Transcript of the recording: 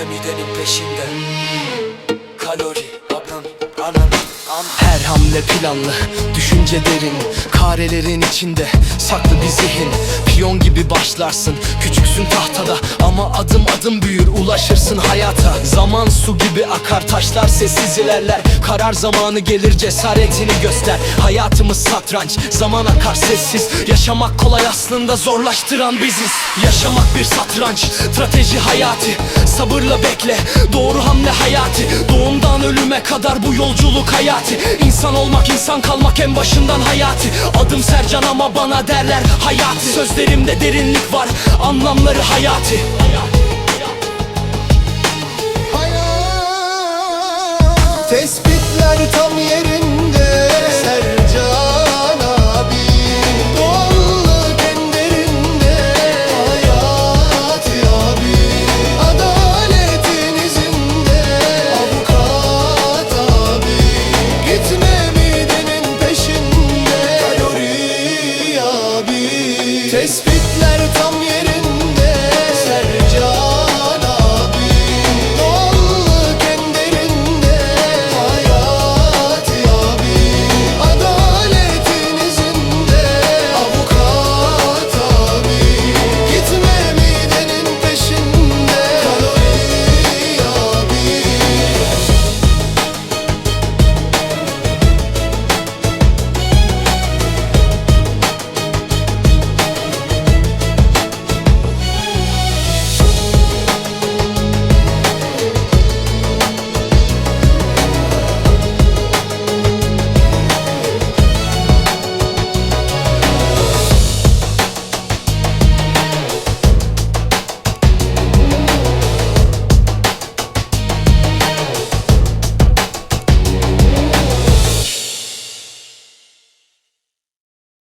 Ölme midenin peşinde. Düşünme planlı, düşünce derin Karelerin içinde saklı bir zihin. Piyon gibi başlarsın, küçüksün tahtada Ama adım adım büyür, ulaşırsın hayata. Zaman su gibi akar, taşlar sessiz ilerler. Karar zamanı gelir, cesaretini göster. Hayatımız satranç, zaman akar sessiz. Yaşamak kolay aslında zorlaştıran biziz. Yaşamak bir satranç, strateji hayati. Sabırla bekle, doğru hamle hayati ölüme kadar bu yolculuk hayati. İnsan olmak, insan kalmak en başından hayati. Adım Sercan ama bana derler hayati. Sözlerimde derinlik var, anlamları hayati. Tespitler tam yerinde tespih